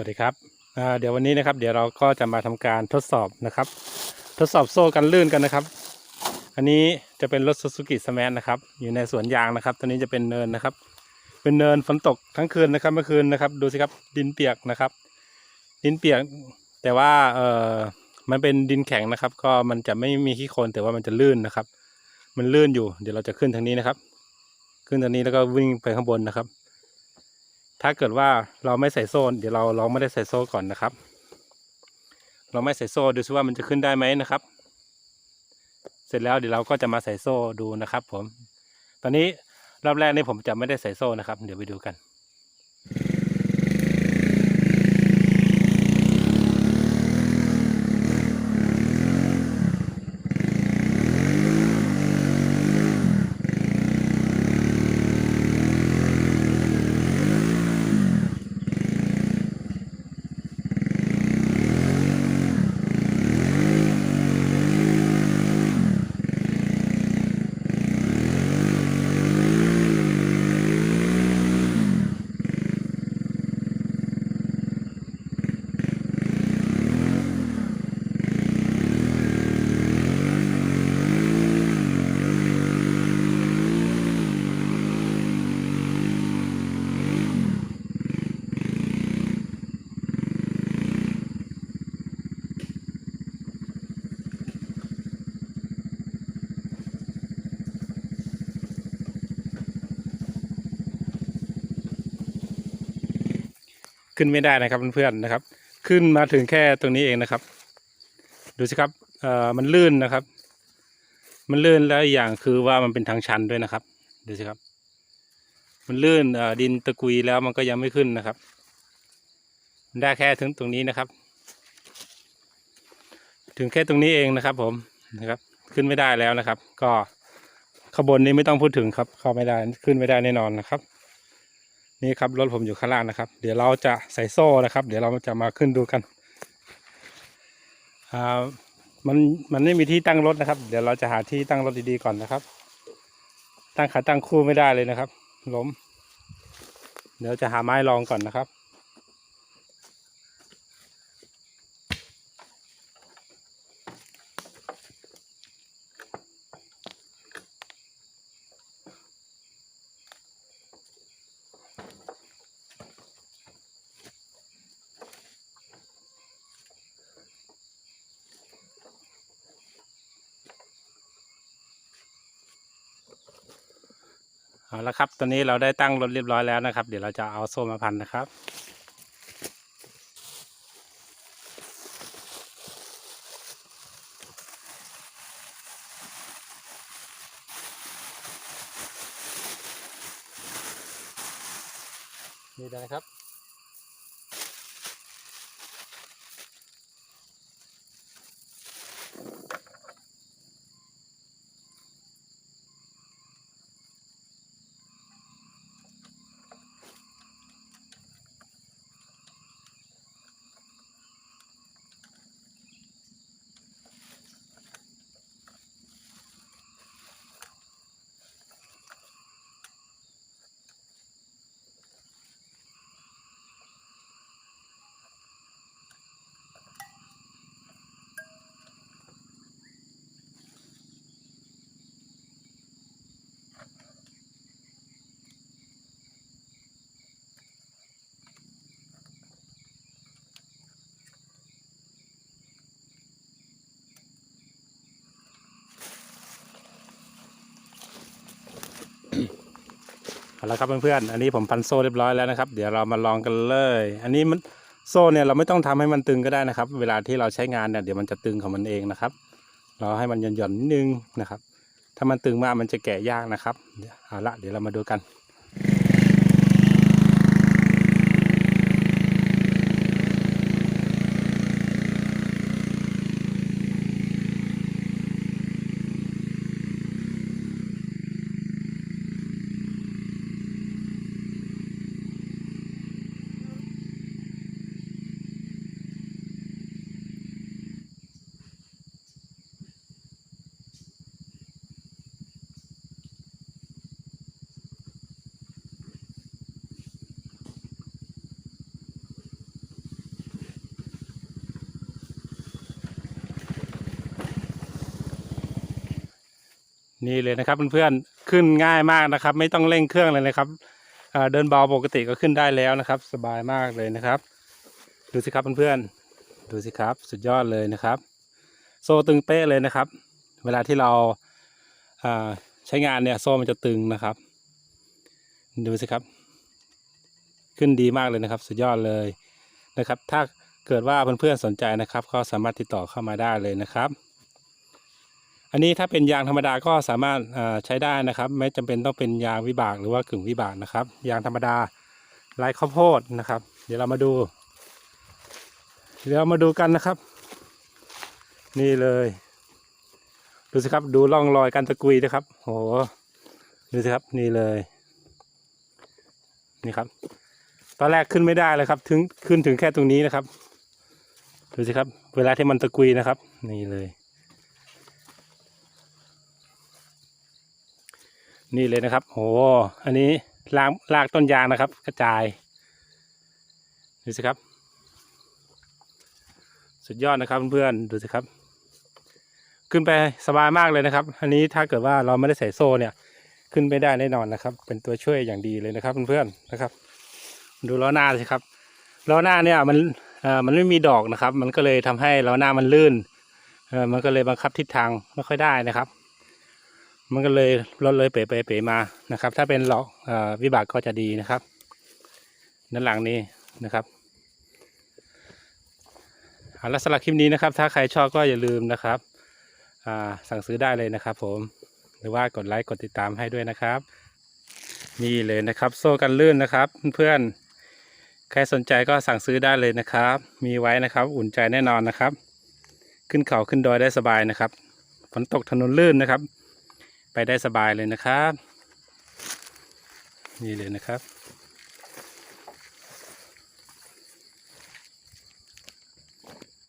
สวัสดีครับเดี๋ยววันนี้นะครับ เดี๋ยวเราก็จะมาทำการทดสอบนะครับ ทดสอบโซ่กันลื่นกันนะครับ อันนี้จะเป็นรถ Suzuki Smash นะครับ อยู่ในสวนยางนะครับ ตอนนี้จะเป็นเนินนะครับ เป็นเนินฝนตกทั้งคืนนะครับเมื่อคืนนะครับ ดูสิครับดินเปียกนะครับ ดินเปียก แต่ว่าเออมันเป็นดินแข็งนะครับ ก็มันจะไม่มีขี้โคลนแต่ว่ามันจะลื่นนะครับ มันลื่นอยู่ เดี๋ยวเราจะขึ้นทางนี้นะครับ ขึ้นทางนี้แล้วก็วิ่งไปข้างบนนะครับ ถ้าเกิดว่าเราไม่ใส่โซ่เดี๋ยวเราลองไม่ได้ใส่โซ่ก่อนนะครับ เราไม่ใส่โซ่ดูซิว่ามันจะขึ้นได้ไหมนะครับ เสร็จแล้วเดี๋ยวเราก็จะมาใส่โซ่ดูนะครับ ผม ตอนนี้รอบแรกนี่ผมจะไม่ได้ใส่โซ่นะครับ เดี๋ยวไปดูกัน ขึ้นไม่ได้นะครับเพื่อนๆนะครับ ขึ้นมาถึงแค่ตรงนี้เองนะครับ ดูสิครับเอ่อมันลื่นนะครับ มันลื่นแล้วอย่างคือว่ามันเป็นทางชันด้วยนะครับดูสิครับ มันลื่นเอ่อดินตะกุยแล้วมันก็ยังไม่ขึ้นนะครับมันได้แค่ถึงตรงนี้นะครับ ถึงแค่ตรงนี้เองนะครับ ผมนะครับ ขึ้นไม่ได้แล้วนะครับ ก็ขบวนนี้ไม่ต้องพูดถึงครับ เข้าไม่ได้ขึ้นไม่ได้แน่นอนนะครับ นี่ครับรถผมอยู่ข้างล่างนะครับ เดี๋ยวเราจะใส่โซ่นะครับ เดี๋ยวเราจะมาขึ้นดูกันอ่ามันมันไม่มีที่ตั้งรถนะครับ เดี๋ยวเราจะหาที่ตั้งรถดีๆก่อนนะครับ ตั้งขาตั้งคู่ไม่ได้เลยนะครับ ล้ม เดี๋ยวจะหาไม้รองก่อนนะครับ เอาละครับตอนนี้เราได้ตั้งรถเรียบร้อยแล้วนะครับ เดี๋ยวเราจะเอาโซ่มาพันนะครับนี่นะครับ เอาละครับเพื่อนๆ อันนี้ผมพันโซ่เรียบร้อยแล้วนะครับ เดี๋ยวเรามาลองกันเลย อันนี้มันโซ่เนี่ยเราไม่ต้องทำให้มันตึงก็ได้นะครับ เวลาที่เราใช้งานเนี่ยเดี๋ยวมันจะตึงของมันเองนะครับ เราให้มันหย่อนๆนิดนึงนะครับ ถ้ามันตึงมากมันจะแกะยากนะครับเดี๋ยวเอาละเดี๋ยวเรามาดูกัน นี่เลยนะครับเพื่อนๆขึ้นง่ายมากนะครับ ไม่ต้องเร่งเครื่องเลยนะครับเดินเบาปกติก็ขึ้นได้แล้วนะครับ สบายมากเลยนะครับ ดูสิครับเพื่อนๆดูสิครับ สุดยอดเลยนะครับ โซ่ตึงเป๊ะเลยนะครับ เวลาที่เราาใช้งานเนี่ยโซ่มันจะตึงนะครับ ดูสิครับ ขึ้นดีมากเลยนะครับ สุดยอดเลยนะครับ ถ้าเกิดว่าเพื่อนๆสนใจนะครับ ก็สามารถติดต่อเข้ามาได้เลยนะครับ อันนี้ถ้าเป็นยางธรรมดาก็สามารถใช้ได้นะครับ ไม่จำเป็นต้องเป็นยางวิบากหรือว่ากึ่งวิบากนะครับ ยางธรรมดาลายข้าวโพดนะครับ เดี๋ยวเรามาดู เดี๋ยวเรามาดูกันนะครับ นี่เลย ดูสิครับดูร่องรอยการตะกุยนะครับโหดูสิครับนี่เลยนี่ครับ ตอนแรกขึ้นไม่ได้เลยครับ ถึงขึ้นถึงแค่ตรงนี้นะครับดูสิครับ เวลาที่มันตะกุยนะครับ นี่เลย นี่เลยนะครับโหอันนี้ลากลากต้นยางนะครับ กระจายดูสิครับ สุดยอดนะครับเพื่อนๆดูสิครับ ขึ้นไปสบายมากเลยนะครับ อันนี้ถ้าเกิดว่าเราไม่ได้ใส่โซ่เนี่ย ขึ้นไม่ได้แน่นอนนะครับ เป็นตัวช่วยอย่างดีเลยนะครับเพื่อนๆนะครับ ดูล้อหน้าสิครับล้อหน้าเนี่ยมันเอ่อมันไม่มีดอกนะครับ มันก็เลยทำให้ล้อหน้ามันลื่นเออมันก็เลยบังคับทิศทางไม่ค่อยได้นะครับ มันก็เลยรถเลยเป๋ไปเป๋มานะครับ ถ้าเป็นล้อเอ่อวิบากก็จะดีนะครับด้านหลังนี้นะครับเอาละสำหรับคลิปนี้นะครับ ถ้าใครชอบก็อย่าลืมนะครับอ่าสั่งซื้อได้เลยนะครับ ผมหรือว่ากดไลค์กดติดตามให้ด้วยนะครับ นี่เลยนะครับ โซ่กันลื่นนะครับ เพื่อนๆใครสนใจก็สั่งซื้อได้เลยนะครับ มีไว้นะครับ อุ่นใจแน่นอนนะครับ ขึ้นเขาขึ้นดอยได้สบายนะครับฝนตกถนนลื่นนะครับ ไปได้สบายเลยนะครับ นี่เลยนะครับ